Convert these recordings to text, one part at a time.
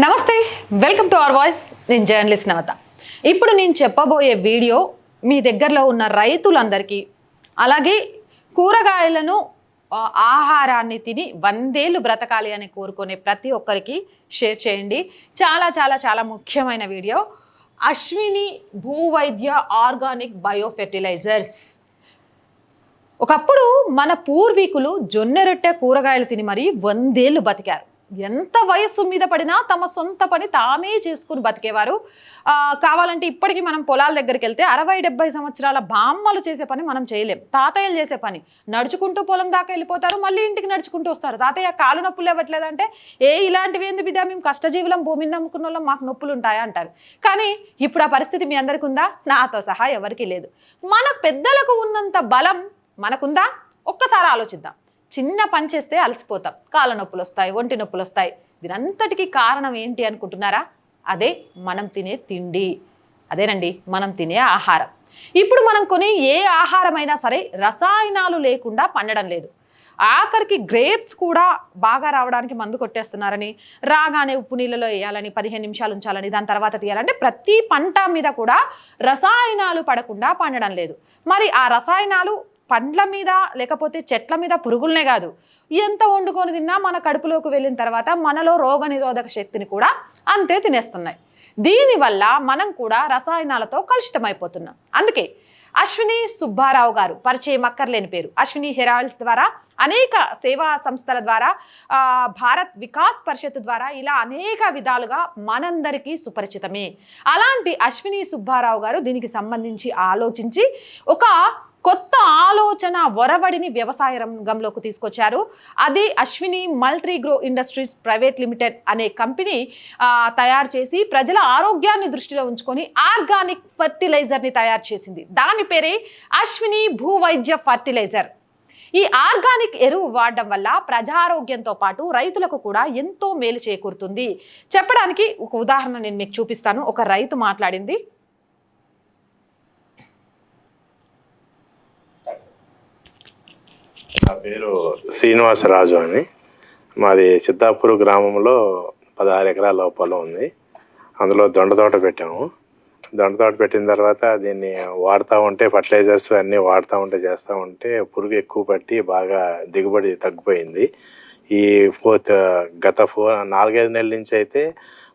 నమస్తే welcome to our voice. నేను journalist Navata. ఇప్పుడు నేను చెప్పబోయే వీడియో మీ దగ్గరలో ఉన్న రైతులందరికీ అలాగే కూరగాయలను ఆహారాన్ని తిని వందేళ్ళు బ్రతకాలి అని కోరుకునే ప్రతి ఒక్కరికి షేర్ చేయండి. చాలా చాలా చాలా ముఖ్యమైన video. Ashwini Bhuvaidya organic bio fertilizers ఒకప్పుడు మన పూర్వీకులు జొన్న రొట్టె కూరగాయలు తిని మరీ వందేళ్ళు బతికారు. ఎంత వయస్సు మీద పడినా తమ సొంత పని తామే చేసుకుని బతికేవారు. కావాలంటే ఇప్పటికీ మనం పొలాల దగ్గరికి వెళ్తే అరవై డెబ్బై సంవత్సరాల బామ్మలు చేసే పని మనం చేయలేం. తాతయ్యలు చేసే పని. నడుచుకుంటూ పొలం దాకా వెళ్ళిపోతారు మళ్ళీ ఇంటికి నడుచుకుంటూ వస్తారు. తాతయ్య కాలు నొప్పులు ఇవ్వట్లేదంటే ఏ ఇలాంటివి ఏంది బిడ్డ? మేము కష్టజీవులం భూమిని నమ్ముకున్న వాళ్ళం మాకు నొప్పులు ఉంటాయా అంటారు. కానీ ఇప్పుడు ఆ పరిస్థితి మీ అందరికీ ఉందా? నాతో సహా ఎవరికీ లేదు. మన పెద్దలకు ఉన్నంత బలం మనకుందా? ఒక్కసారి ఆలోచిద్దాం. చిన్న పని చేస్తే అలసిపోతాం. కాళ్ళ నొప్పులు వస్తాయి ఒంటి నొప్పులు వస్తాయి దీనంతటికీ కారణం ఏంటి అనుకుంటున్నారా? అదే మనం తినే తిండి. అదేనండి మనం తినే ఆహారం. ఇప్పుడు మనం కొని ఏ ఆహారమైనా సరే రసాయనాలు లేకుండా పండడం లేదు. ఆఖరికి గ్రేప్స్ కూడా బాగా రావడానికి మందు కొట్టేస్తున్నారని రాగానే ఉప్పు నీళ్ళలో వేయాలని పదిహేను నిమిషాలు ఉంచాలని దాని తర్వాత తీయాలంటే ప్రతి పంట మీద కూడా రసాయనాలు పడకుండా పండడం లేదు. మరి ఆ రసాయనాలు పండ్ల మీద లేకపోతే చెట్ల మీద పురుగులనే కాదు. ఎంత వండుకొని తిన్నా మన కడుపులోకి వెళ్ళిన తర్వాత మనలో రోగ నిరోధక శక్తిని కూడా అంతే తినేస్తున్నాయి. దీనివల్ల మనం కూడా రసాయనాలతో కలుషితమైపోతున్నాం. అందుకే అశ్విని సుబ్బారావు గారు పరిచయం అక్కర్లేని పేరు. అశ్విని హెరాయిల్స్ ఆయిల్స్ ద్వారా అనేక సేవా సంస్థల ద్వారా భారత్ వికాస్ పరిషత్ ద్వారా ఇలా అనేక విధాలుగా మనందరికీ సుపరిచితమే. అలాంటి అశ్విని సుబ్బారావు గారు దీనికి సంబంధించి ఆలోచించి ఒక కొత్త ఆలోచన ఒరవడిని వ్యవసాయ రంగంలోకి తీసుకొచ్చారు. అది Ashwini multi grow industries private limited అనే కంపెనీ తయారు చేసి ప్రజల ఆరోగ్యాన్ని దృష్టిలో ఉంచుకొని ఆర్గానిక్ ఫర్టిలైజర్ని తయారు చేసింది. దాని పేరే అశ్విని భూవైద్య ఫర్టిలైజర్. ఈ ఆర్గానిక్ ఎరువు వాడడం వల్ల ప్రజారోగ్యంతో పాటు రైతులకు కూడా ఎంతో మేలు చేకూరుతుంది. చెప్పడానికి ఒక ఉదాహరణ నేను మీకు చూపిస్తాను. ఒక రైతు మాట్లాడింది నా పేరు శ్రీనివాసరాజు అని. మాది సిద్ధాపూర్ గ్రామంలో పదహారు ఎకరాల పొలం ఉంది. అందులో దొండ తోట పెట్టాము. దొండ తోట పెట్టిన తర్వాత దీన్ని వాడుతూ ఉంటే ఫర్టిలైజర్స్ అన్నీ వాడుతూ ఉంటే చేస్తూ ఉంటే పురుగు ఎక్కువ పట్టి బాగా దిగుబడి తగ్గిపోయింది. ఈ ఫోర్త్ గత ఫో నాలుగైదు నెలల నుంచి అయితే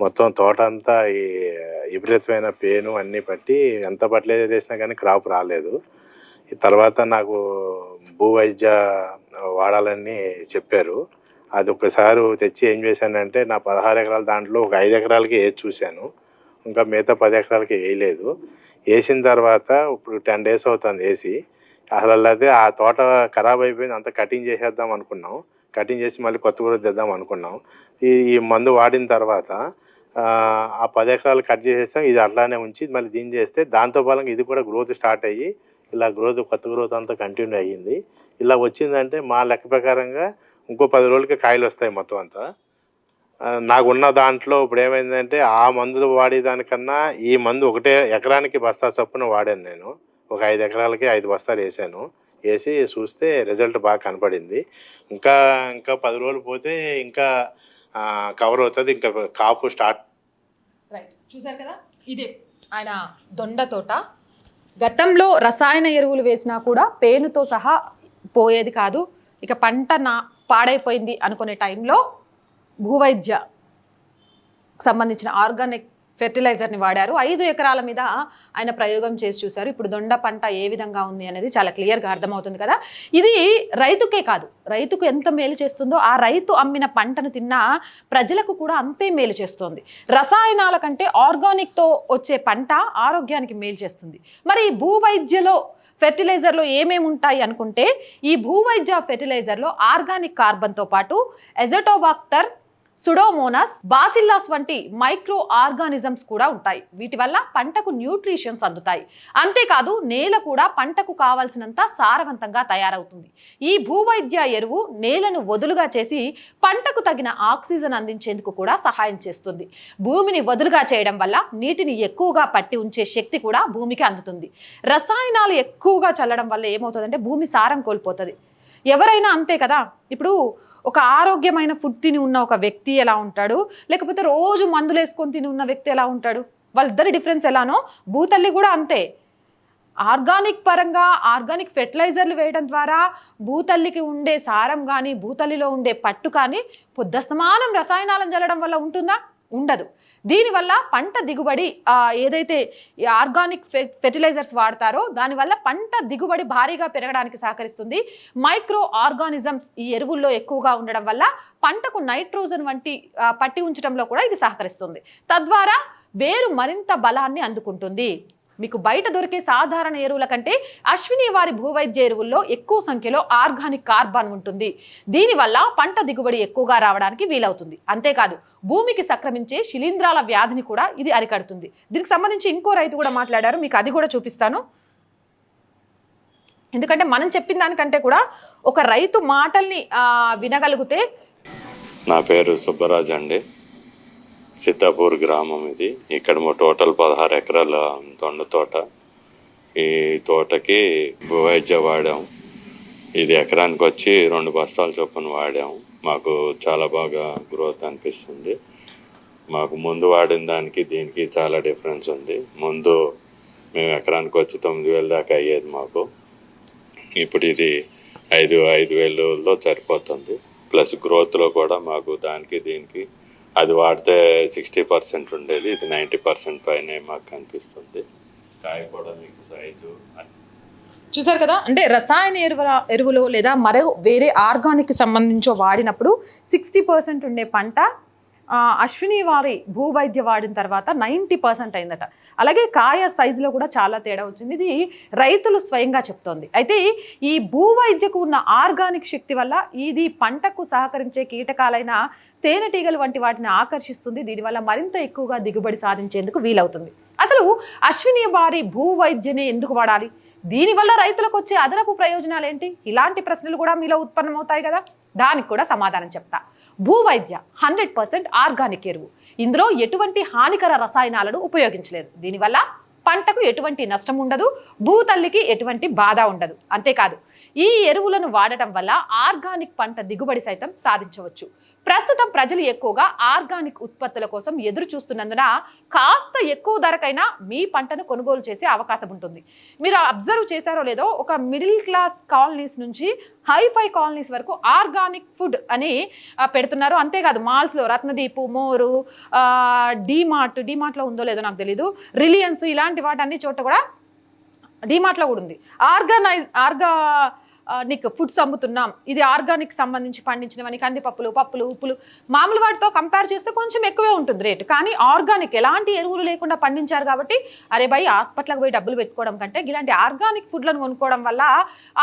మొత్తం తోట అంతా ఈ విపరీతమైన పేను అన్నీ పట్టి ఎంత ఫర్టిలైజర్ చేసినా కానీ క్రాప్ రాలేదు. తర్వాత నాకు భూవైద్య వాడాలని చెప్పారు. అది ఒకసారి తెచ్చి ఏం చేశానంటే నా పదహారు ఎకరాల దాంట్లో ఒక ఐదు ఎకరాలకి వేసి చూశాను. ఇంకా మిగతా పది ఎకరాలకి వేయలేదు. వేసిన తర్వాత ఇప్పుడు టెన్ డేస్ అవుతుంది వేసి అసలు అయితే ఆ తోట ఖరాబ్ అయిపోయింది. అంత కటింగ్ చేసేద్దాం అనుకున్నాం. కటింగ్ చేసి మళ్ళీ కొత్త కూడా తెద్దాం అనుకున్నాం. ఈ ఈ మందు వాడిన తర్వాత ఆ, పది ఎకరాలు కట్ చేసేసాం. ఇది అట్లానే ఉంచి మళ్ళీ దీన్ని చేస్తే దాంతో బలంగా ఇది కూడా గ్రోత్ స్టార్ట్ అయ్యి ఇలా గ్రోత్ కొత్త గ్రోత్ అంతా కంటిన్యూ అయ్యింది. ఇలా వచ్చిందంటే మా లెక్క ప్రకారంగా ఇంకో పది రోజులకి కాయలు వస్తాయి మొత్తం అంతా. నాకున్న దాంట్లో ఇప్పుడు ఏమైందంటే ఆ మందులు వాడేదానికన్నా ఈ మందు ఒకటే ఎకరానికి బస్తా చొప్పున వాడాను నేను. ఒక ఐదు ఎకరాలకి ఐదు బస్తాలు వేసాను. వేసి చూస్తే రిజల్ట్ బాగా కనపడింది. ఇంకా ఇంకా పది రోజులు పోతే ఇంకా కవర్ అవుతుంది ఇంకా కాపు స్టార్ట్ రైట్ చూసారు కదా? ఇదే. ఆయన దొండ తోట. గతంలో రసాయన ఎరువులు వేసినా కూడా పేనుతో సహా పోయేది కాదు. ఇక పంట నా పాడైపోయింది అనుకునే టైంలో భూవైద్య సంబంధించిన ఆర్గానిక్ ఫెర్టిలైజర్ని వాడారు. ఐదు ఎకరాల మీద ఆయన ప్రయోగం చేసి చూశారు. ఇప్పుడు దొండ పంట ఏ విధంగా ఉంది అనేది చాలా క్లియర్గా అర్థమవుతుంది కదా. ఇది రైతుకే కాదు. రైతుకు ఎంత మేలు చేస్తుందో ఆ రైతు అమ్మిన పంటను తిన్నా ప్రజలకు కూడా అంతే మేలు చేస్తుంది. రసాయనాల కంటే ఆర్గానిక్తో వచ్చే పంట ఆరోగ్యానికి మేలు చేస్తుంది. మరి ఈ భూవైద్యలో ఫెర్టిలైజర్లో ఏమేమి ఉంటాయి అనుకుంటే ఈ భూవైద్య ఫెర్టిలైజర్లో ఆర్గానిక్ కార్బన్తో పాటు ఎజటోబాక్టర్ సుడోమోనస్ బాసిల్లాస్ వంటి మైక్రో ఆర్గానిజమ్స్ కూడా ఉంటాయి. వీటి వల్ల పంటకు న్యూట్రిషన్స్ అందుతాయి. అంతేకాదు నేల కూడా పంటకు కావాల్సినంత సారవంతంగా తయారవుతుంది. ఈ భూవైద్య ఎరువు నేలను వదులుగా చేసి పంటకు తగిన ఆక్సిజన్ అందించేందుకు కూడా సహాయం చేస్తుంది. భూమిని వదులుగా చేయడం వల్ల నీటిని ఎక్కువగా పట్టి ఉంచే శక్తి కూడా భూమికి అందుతుంది. రసాయనాలు ఎక్కువగా చల్లడం వల్ల ఏమవుతుందంటే భూమి సారం కోల్పోతుంది. ఎవరైనా అంతే కదా? ఇప్పుడు ఒక ఆరోగ్యమైన ఫుడ్ తిని ఉన్న ఒక వ్యక్తి ఎలా ఉంటాడు? లేకపోతే రోజు మందులు వేసుకొని తిని ఉన్న వ్యక్తి ఎలా ఉంటాడు? వాళ్ళిద్దరి డిఫరెన్స్ ఎలానో భూతల్లి కూడా అంతే. ఆర్గానిక్ పరంగా ఆర్గానిక్ ఫెర్టిలైజర్లు వేయడం ద్వారా భూతల్లికి ఉండే సారం కానీ భూతల్లిలో ఉండే పట్టు కానీ పొద్దస్తమానం రసాయనాలను చల్లడం వల్ల ఉంటుందా? ఉండదు. దీనివల్ల పంట దిగుబడి ఏదైతే ఆర్గానిక్ ఫె ఫెర్టిలైజర్స్ వాడతారో దానివల్ల పంట దిగుబడి భారీగా పెరగడానికి సహకరిస్తుంది. మైక్రో ఆర్గానిజమ్స్ ఈ ఎరువుల్లో ఎక్కువగా ఉండడం వల్ల పంటకు నైట్రోజన్ వంటి పట్టి ఉంచడంలో కూడా ఇది సహకరిస్తుంది. తద్వారా వేరు మరింత బలాన్ని అందుకుంటుంది. మీకు బయట దొరికే సాధారణ ఎరువుల కంటే అశ్విని వారి భూవైద్య ఎరువుల్లో ఎక్కువ సంఖ్యలో ఆర్గానిక్ కార్బన్ ఉంటుంది. దీనివల్ల పంట దిగుబడి ఎక్కువగా రావడానికి వీలవుతుంది. అంతేకాదు భూమికి సక్రమించే శిలీంధ్రాల వ్యాధిని కూడా ఇది అరికడుతుంది. దీనికి సంబంధించి ఇంకో రైతు కూడా మాట్లాడారు. మీకు అది కూడా చూపిస్తాను. ఎందుకంటే మనం చెప్పిన దానికంటే కూడా ఒక రైతు మాటల్ని వినగలిగితే నా పేరు సుబ్బరాజ్ అండి. సిద్ధాపూర్ గ్రామం ఇది. ఇక్కడ మా టోటల్ పదహారు ఎకరాల దొండ తోట. ఈ తోటకి వైద్య వాడాం. ఇది ఎకరానికి వచ్చి రెండు బస్తాల చొప్పున వాడాం. మాకు చాలా బాగా గ్రోత్ అనిపిస్తుంది. మాకు ముందు వాడిన దానికి దీనికి చాలా డిఫరెన్స్ ఉంది. ముందు మేము ఎకరానికి వచ్చి తొమ్మిది వేలు దాకా అయ్యేది మాకు. ఇప్పుడు ఇది ఐదు ఐదు వేలలో సరిపోతుంది. ప్లస్ గ్రోత్లో కూడా మాకు దానికి దీనికి అది వాడితే సిక్స్టీ పర్సెంట్ ఉండేది ఇది నైంటీ పర్సెంట్ పైనే మాకు కనిపిస్తుంది. కాయ కూడా మీకు సైజు చూసారు కదా? అంటే రసాయన ఎరువుల ఎరువులు లేదా మరో వేరే ఆర్గానిక్ సంబంధించో వాడినప్పుడు సిక్స్టీ పర్సెంట్ ఉండే పంట అశ్విని వారి భూవైద్య వాడిన తర్వాత నైంటీ పర్సెంట్ అయిందట. అలాగే కాయ సైజులో కూడా చాలా తేడా వచ్చింది. ఇది రైతులు స్వయంగా చెప్తోంది. అయితే ఈ భూవైద్యకు ఉన్న ఆర్గానిక్ శక్తి వల్ల ఇది పంటకు సహకరించే కీటకాలైన తేనెటీగలు వంటి వాటిని ఆకర్షిస్తుంది. దీనివల్ల మరింత ఎక్కువగా దిగుబడి సాధించేందుకు వీలవుతుంది. అసలు అశ్విని వారి భూవైద్యని ఎందుకు వాడాలి? దీనివల్ల రైతులకు వచ్చే అదనపు ప్రయోజనాలు ఏంటి ఇలాంటి ప్రశ్నలు కూడా మీలో ఉత్పన్నమవుతాయి కదా. దానికి కూడా సమాధానం చెప్తా. భూవైద్య హండ్రెడ్ పర్సెంట్ ఆర్గానిక్ ఎరువు. ఇందులో ఎటువంటి హానికర రసాయనాలను ఉపయోగించలేదు దీనివల్ల పంటకు ఎటువంటి నష్టం ఉండదు భూతల్లికి ఎటువంటి బాధ ఉండదు. అంతేకాదు ఈ ఎరువులను వాడటం వల్ల ఆర్గానిక్ పంట దిగుబడి సైతం సాధించవచ్చు. ప్రస్తుతం ప్రజలు ఎక్కువగా ఆర్గానిక్ ఉత్పత్తుల కోసం ఎదురు చూస్తున్నందున కాస్త ఎక్కువ ధరకైనా మీ పంటను కొనుగోలు చేసే అవకాశం ఉంటుంది. మీరు అబ్జర్వ్ చేశారో లేదో ఒక మిడిల్ క్లాస్ కాలనీస్ నుంచి హైఫై కాలనీస్ వరకు ఆర్గానిక్ ఫుడ్ అని పెడుతున్నారు. అంతేకాదు మాల్స్లో రత్నదీపు మోరు డీమార్ట్ డీమార్ట్లో ఉందో లేదో నాకు తెలీదు. రిలయన్స్ ఇలాంటి వాటి అన్ని చోట కూడా డీమార్ట్లో కూడా ఉంది. ఆర్గనైజ్ ఆర్గా నిక్ ఫుడ్స్ అమ్ముతున్నాం. ఇది ఆర్గానిక్ సంబంధించి పండించినవని కందిపప్పులు పప్పులు ఉప్పులు మామూలు వాటితో కంపేర్ చేస్తే కొంచెం ఎక్కువే ఉంటుంది రేటు కానీ ఆర్గానిక్ ఎలాంటి ఎరువులు లేకుండా పండించారు కాబట్టి అరే భయ్ హాస్పిటల్కి పోయి డబ్బులు పెట్టుకోవడం కంటే ఇలాంటి ఆర్గానిక్ ఫుడ్లను కొనుక్కోవడం వల్ల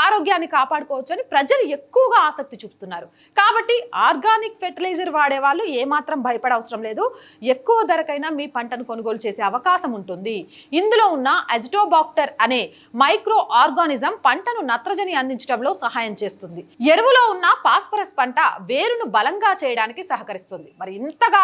ఆరోగ్యాన్ని కాపాడుకోవచ్చు అని ప్రజలు ఎక్కువగా ఆసక్తి చూపుతున్నారు. కాబట్టి ఆర్గానిక్ ఫెర్టిలైజర్ వాడే వాళ్ళు ఏమాత్రం భయపడవసరం లేదు. ఎక్కువ ధరకైనా మీ పంటను కొనుగోలు చేసే అవకాశం ఉంటుంది. ఇందులో ఉన్న అజిటోబాక్టర్ అనే మైక్రో ఆర్గానిజం పంటను నత్రజని అందించడం అందించడంలో సహాయం చేస్తుంది. ఎరువులో ఉన్న పాస్పరస్ పంట వేరును బలంగా చేయడానికి సహకరిస్తుంది. మరి ఇంతగా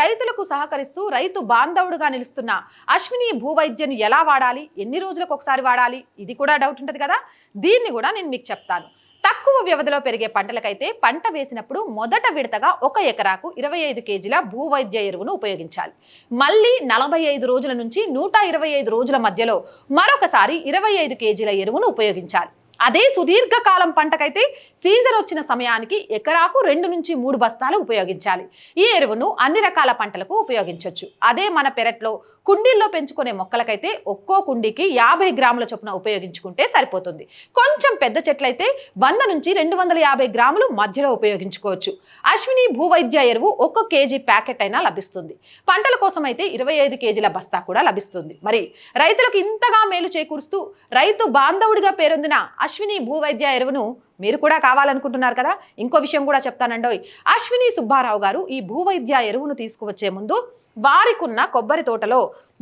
రైతులకు సహకరిస్తూ రైతు బాంధవుడుగా నిలుస్తున్న అశ్విని భూవైద్యను ఎలా వాడాలి? ఎన్ని రోజులకు ఒకసారి వాడాలి? ఇది కూడా డౌట్ ఉంటుంది కదా? దీన్ని కూడా నేను మీకు చెప్తాను. తక్కువ వ్యవధిలో పెరిగే పంటలకైతే పంట వేసినప్పుడు మొదట విడతగా ఒక ఎకరాకు ఇరవై ఐదు కేజీల భూవైద్య ఎరువును ఉపయోగించాలి. మళ్ళీ నలభై ఐదు రోజుల నుంచి నూట ఇరవై ఐదు రోజుల మధ్యలో మరొకసారి ఇరవై ఐదు కేజీల ఎరువును ఉపయోగించాలి. అదే సుదీర్ఘకాలం పంటకైతే సీజన్ వచ్చిన సమయానికి ఎకరాకు రెండు నుంచి మూడు బస్తాలు ఉపయోగించాలి. ఈ ఎరువును అన్ని రకాల పంటలకు ఉపయోగించవచ్చు అదే మన పెరట్లో కుండీల్లో పెంచుకునే మొక్కలకైతే ఒక్కో కుండీకి యాభై గ్రాముల చొప్పున ఉపయోగించుకుంటే సరిపోతుంది. కొంచెం పెద్ద చెట్లయితే వంద నుంచి రెండు వందల యాభై గ్రాములు మధ్యలో ఉపయోగించుకోవచ్చు. అశ్విని భూవైద్య ఎరువు ఒక్క కేజీ ప్యాకెట్ అయినా లభిస్తుంది. పంటల కోసం అయితే ఇరవై ఐదు కేజీల బస్తా కూడా లభిస్తుంది. మరి రైతులకు ఇంతగా మేలు చేకూరుస్తూ రైతు బాంధవుడిగా పేరొందిన అశ్విని భూవైద్య ఎరువును మీరు కూడా కావాలనుకుంటున్నారు కదా? ఇంకో విషయం కూడా చెప్తానండోయ్. అశ్విని సుబ్బారావు గారు ఈ భూవైద్య ఎరువును తీసుకువచ్చే ముందు వారికున్న కొబ్బరి తోటలో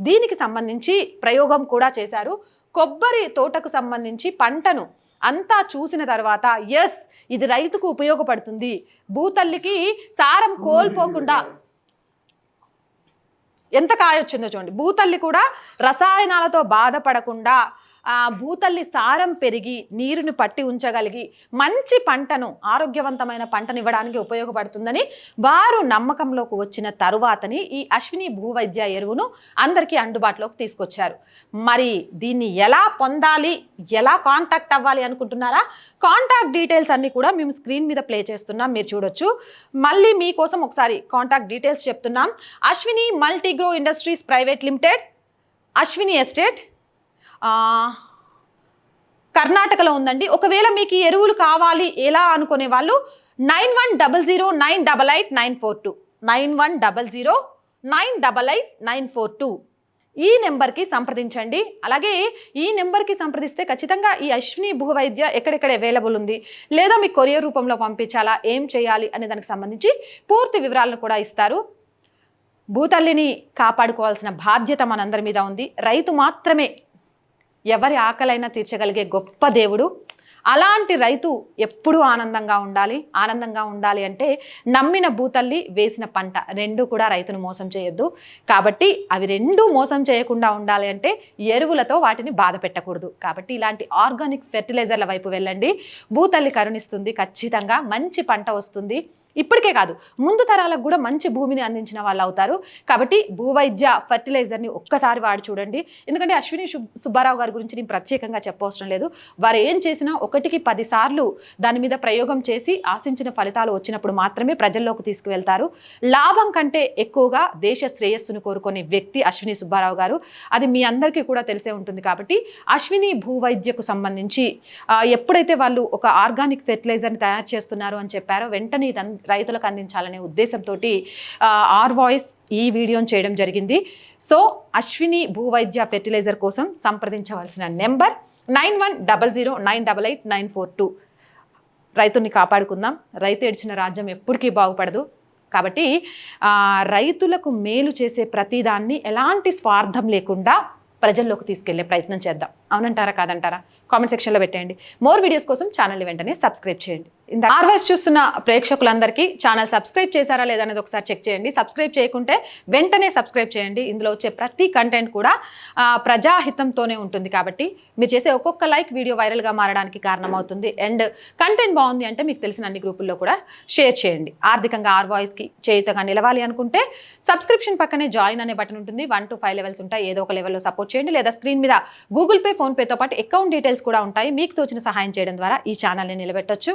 దీనికి సంబంధించి ప్రయోగం కూడా చేశారు. కొబ్బరి తోటకు సంబంధించి పంటను అంతా చూసిన తర్వాత ఎస్ ఇది రైతుకు ఉపయోగపడుతుంది. భూతల్లికి సారం కోల్పోకుండా ఎంత కాయొచ్చిందో చూడండి. భూతల్లి కూడా రసాయనాలతో బాధపడకుండా ఆ, భూతల్లి సారం పెరిగి నీరుని పట్టి ఉంచగలిగి మంచి పంటను ఆరోగ్యవంతమైన పంటను ఇవ్వడానికి ఉపయోగపడుతుందని వారు నమ్మకంలోకి వచ్చిన తరువాతని ఈ అశ్విని భూవైద్య ఎరువును అందరికీ అందుబాటులోకి తీసుకొచ్చారు. మరి దీన్ని ఎలా పొందాలి ఎలా కాంటాక్ట్ అవ్వాలి అనుకుంటున్నారా? కాంటాక్ట్ డీటెయిల్స్ అన్నీ కూడా మేము స్క్రీన్ మీద ప్లే చేస్తున్నాం మీరు చూడొచ్చు. మళ్ళీ మీకోసం ఒకసారి కాంటాక్ట్ డీటెయిల్స్ చెప్తున్నాం. Ashwini multi grow industries private limited Ashwini estate కర్ణాటకలో ఉందండి. ఒకవేళ మీకు ఈ ఎరువులు కావాలి ఎలా అనుకునే వాళ్ళు nine one double zero nine double eight nine four two. Nine one double zero nine double eight nine four two. ఈ నెంబర్కి సంప్రదించండి. అలాగే ఈ నెంబర్కి సంప్రదిస్తే ఖచ్చితంగా ఈ అశ్విని భూవైద్య ఎక్కడెక్కడ అవైలబుల్ ఉంది లేదా మీ కొరియర్ రూపంలో పంపించాలా ఏం చేయాలి అనే దానికి సంబంధించి పూర్తి వివరాలను కూడా ఇస్తారు. భూతల్లిని కాపాడుకోవాల్సిన బాధ్యత మనందరి మీద ఉంది. రైతు మాత్రమే ఎవరి ఆకలైనా తీర్చగలిగే గొప్ప దేవుడు. అలాంటి రైతు ఎప్పుడూ ఆనందంగా ఉండాలి. ఆనందంగా ఉండాలి అంటే నమ్మిన భూతల్లి వేసిన పంట. రెండు కూడా రైతును మోసం చేయొద్దు. కాబట్టి అవి రెండు మోసం చేయకుండా ఉండాలి అంటే ఎరువులతో వాటిని బాధ పెట్టకూడదు. కాబట్టి ఇలాంటి ఆర్గానిక్ ఫెర్టిలైజర్ల వైపు వెళ్ళండి. భూతల్లి కరుణిస్తుంది. ఖచ్చితంగా మంచి పంట వస్తుంది. ఇప్పటికే కాదు ముందు తరాలకు కూడా మంచి భూమిని అందించిన వాళ్ళు అవుతారు. కాబట్టి భూవైద్య ఫర్టిలైజర్ని ఒక్కసారి వాడి చూడండి. ఎందుకంటే అశ్విని సుబ్బారావు గారి గురించి నేను ప్రత్యేకంగా చెప్పవసరం లేదు. వారు ఏం చేసినా ఒకటికి పదిసార్లు దాని మీద ప్రయోగం చేసి ఆశించిన ఫలితాలు వచ్చినప్పుడు మాత్రమే ప్రజల్లోకి తీసుకువెళ్తారు. లాభం కంటే ఎక్కువగా దేశ శ్రేయస్సును కోరుకునే వ్యక్తి అశ్విని సుబ్బారావు గారు. అది మీ అందరికీ కూడా తెలిసే ఉంటుంది కాబట్టి అశ్విని భూవైద్యకు సంబంధించి ఎప్పుడైతే వాళ్ళు ఒక ఆర్గానిక్ ఫెర్టిలైజర్ని తయారు చేస్తున్నారు అని చెప్పారో వెంటనే ఇది రైతులకు అందించాలనే ఉద్దేశంతో ఆర్ వాయిస్ ఈ వీడియోని చేయడం జరిగింది. సో అశ్విని భూవైద్య ఫెర్టిలైజర్ కోసం సంప్రదించవలసిన number nine one double zero nine double eight nine four two. రైతుని కాపాడుకుందాం. రైతు ఏడ్చిన రాజ్యం ఎప్పటికీ బాగుపడదు. కాబట్టి రైతులకు మేలు చేసే ప్రతిదాన్ని ఎలాంటి స్వార్థం లేకుండా ప్రజల్లోకి తీసుకెళ్ళే ప్రయత్నం చేద్దాం. అవునంటారా కాదంటారా? కామెంట్ సెక్షన్లో పెట్టేయండి. మోర్ వీడియోస్ కోసం ఛానల్ని వెంటనే సబ్స్క్రైబ్ చేయండి. ఆర్వైస్ చూస్తున్న ప్రేక్షకులందరికీ ఛానల్ సబ్స్క్రైబ్ చేశారా లేదా అనేది ఒకసారి చెక్ చేయండి. సబ్స్క్రైబ్ చేయకుంటే వెంటనే సబ్స్క్రైబ్ చేయండి. ఇందులో వచ్చే ప్రతి కంటెంట్ కూడా ప్రజాహితంతోనే ఉంటుంది కాబట్టి మీరు చేసే ఒక్కొక్క లైక్ వీడియో వైరల్గా మారడానికి కారణమవుతుంది. అండ్ కంటెంట్ బాగుంది అంటే మీకు తెలిసిన అన్ని గ్రూపుల్లో కూడా షేర్ చేయండి. ఆర్థికంగా ఆర్వాయిస్కి చేయుతగా నిలవాలి అనుకుంటే సబ్స్క్రిప్షన్ పక్కనే జాయిన్ అనే బటన్ ఉంటుంది. వన్ టు ఫైవ్ లెవెల్స్ ఉంటాయి. ఏదో ఒక లెవెల్లో సపోర్ట్ చేయండి. లేదా స్క్రీన్ మీద గూగుల్ పే ఫోన్పేతో పాటు అకౌంట్ డీటెయిల్స్ కూడా ఉంటాయి. మీకు తోచిన సహాయం చేయడం ద్వారా ఈ ఛానల్ని నిలబెట్టొచ్చు.